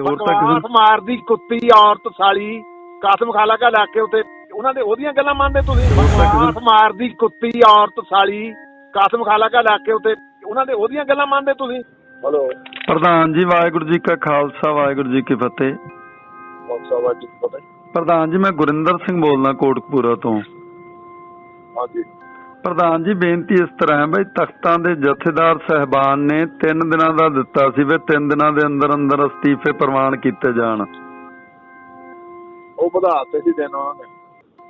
ਹੋਰ ਤਾਂ ਬਕਵਾਸ ਕਿਸੇ ਮਾਰਦੀ ਕੁੱਤੀ ਔਰਤ ਸਾਲੀ ਕਸਮ ਖਾ ਲਾ ਕੇ ਲਾ ਕੇ ਉਤੇ ਉਹਨਾਂ ਦੇ ਉਹਦੀਆਂ ਗੱਲਾਂ ਮੰਨਦੇ ਤੁਸੀਂ? ਬਕਵਾਸ ਮਾਰਦੀ ਕੁੱਤੀ ਔਰਤ ਸਾਲੀ ਕਸਮ ਖਾ ਲਾ ਕੇ ਲਾ ਕੇ ਉਤੇ ਉਹਨਾਂ ਦੇ ਉਹਦੀਆਂ ਗੱਲਾਂ ਮੰਨਦੇ ਤੁਸੀਂ? ਹਲੋ। ਪ੍ਰਧਾਨ ਜੀ ਵਾਹਿਗੁਰੂ ਜੀ ਕਾ ਖਾਲਸਾ ਵਾਹਿਗੁਰੂ ਜੀ ਕੀ ਫਤਿਹ। ਪ੍ਰਧਾਨ ਜੀ ਮੈਂ ਗੁਰਿੰਦਰ ਸਿੰਘ ਬੋਲਦਾ ਕੋਟਕਪੂਰਾ ਤੋਂ। ਹਾਂਜੀ। ਪ੍ਰਧਾਨ ਜੀ ਬੇਨਤੀ ਇਸ ਤਰ੍ਹਾਂ ਹੈ ਬਈ ਤਖਤਾਂ ਦੇ ਜਥੇਦਾਰ ਸਹਿਬਾਨ ਨੇ 3 ਦਿਨਾਂ ਦਾ ਦਿੱਤਾ ਸੀ ਵੀ 3 ਦਿਨਾਂ ਦੇ ਅੰਦਰ ਅੰਦਰ ਅਸਤੀਫੇ ਪ੍ਰਵਾਨ ਕੀਤੇ ਜਾਣ। ਉਹ ਵਧਾਤੇ ਸੀ ਦਿਨ ਉਹਨਾਂ ਨੇ।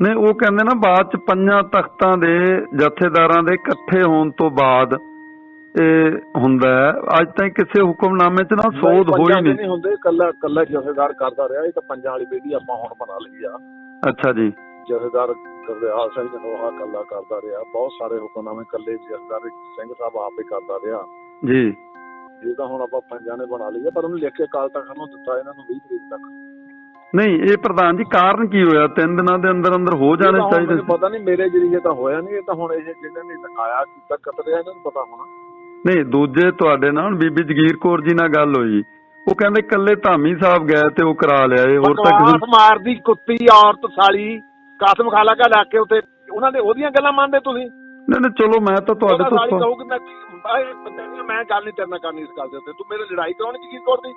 ਨਹੀਂ ਉਹ ਕਹਿੰਦੇ ਨਾ ਬਾਅਦ ਚ ਪੰਜਾਂ ਤਖਤਾਂ ਦੇ ਜਥੇਦਾਰਾਂ ਦੇ ਇਕੱਠੇ ਹੋਣ ਤੋਂ ਬਾਅਦ ਇਹ ਹੁੰਦਾ ਹੈ। ਅੱਜ ਤਾਈਂ ਕਿਸੇ ਹੁਕਮਨਾਮੇ 'ਚ ਨਾ ਸੋਧ ਹੋਈ ਨਹੀਂ। ਹੁੰਦੇ ਕੱਲਾ ਕੱਲਾ ਜਥੇਦਾਰ ਕਰਦਾ ਰਿਹਾ ਇਹ ਤਾਂ ਪੰਜਾਂ ਵਾਲੀ ਬੇਦੀ ਆਪਾਂ ਹੁਣ ਬਣਾ ਲਈ ਆ। ਅੱਛਾ ਜੀ। ਜਥੇਦਾਰ ਗੁਰਦਿਆਲ ਸਿੰਘ ਜਨੋਹਾ ਕੱਲਾ ਕਰਦਾ ਰਿਹਾ। ਬਹੁਤ ਸਾਰੇ ਹੁਕਮਨਾਮੇ ਕੱਲੇ ਜਥੇਦਾਰ ਸਿੰਘ ਸਾਹਿਬ ਆਪੇ ਕਰਦਾ ਰਿਹਾ। ਜੀ। ਇਹ ਤਾਂ ਹੁਣ ਆਪਾਂ ਪੰਜਾਂ ਨੇ ਬਣਾ ਲਈ ਪਰ ਉਹਨੂੰ ਲਿਖ ਕੇ ਕਾਲ ਤੱਕ ਨੂੰ ਦਿੱਤਾ ਇਹਨਾਂ ਨੂੰ 20 ਤਰੀਕ ਤੱਕ। ਨਹੀਂ ਇਹ ਪ੍ਰਧਾਨ ਜੀ ਕਾਰਨ ਕੀ ਹੋਇਆ? ਤਿੰਨ ਦਿਨਾਂ ਦੇ ਅੰਦਰ ਅੰਦਰ ਹੋ ਜਾਣੇ ਚਾਹੀਦੇ ਪਤਾ ਨਹੀਂ ਮੇਰੇ ਜਰੀਏ ਤਾਂ ਹੋਇਆ ਨਹੀਂ ਇਹ ਤਾਂ ਹੁਣ ਇਹ ਜਿਹਨਾਂ ਨੇ ਦਿਖਾਇਆ ਕੀਤਾ ਕਤਰਿਆ ਇਹਨਾਂ ਨੂੰ ਪਤਾ ਹੋਣਾ। ਨਹੀਂ ਦੂਜੇ ਤੁਹਾਡੇ ਨਾਲ ਬੀਬੀ ਜਗੀਰ ਕੌਰ ਜੀ ਨਾਲ ਗੱਲ ਹੋਈ। ਉਹ ਕਹਿੰਦੇ ਕੱਲੇ ਧਾਮੀ ਸਾਹਿਬ ਗਏ ਤੇ ਉਹ ਕਰਾ ਲਿਆ ਇਹ ਹੋਰ ਤਾਂ ਬਕਵਾਸ ਕਿਸੇ ਮਾਰਦੀ ਕੁੱਤੀ ਔਰਤ ਸਾਲੀ। ਕਸਮ ਖਾ ਲਾ ਕੇ ਲਾ ਕੇ ਉਤੇ ਉਹਨਾਂ ਦੇ ਉਹਦੀਆਂ ਗੱਲਾਂ ਮੰਨਦੇ ਤੁਸੀਂ? ਨਹੀਂ ਨਹੀਂ ਚਲੋ ਮੈਂ ਤਾਂ ਤੁਹਾਡੇ ਤੋਂ ਸੁਣ- ਕਹੂਗੀ ਮੈਂ ਮੈਂ ਗੱਲ ਨਹੀਂ ਤੇਰੇ ਨਾਲ ਕਰਨੀ ਇਸ ਗੱਲ ਦੇ ਉੱਤੇ। ਤੂੰ ਮੇਰੇ ਲੜਾਈ ਕਰਾਉਣੀ ਜਗੀਰ ਕੌਰ ਦੀ?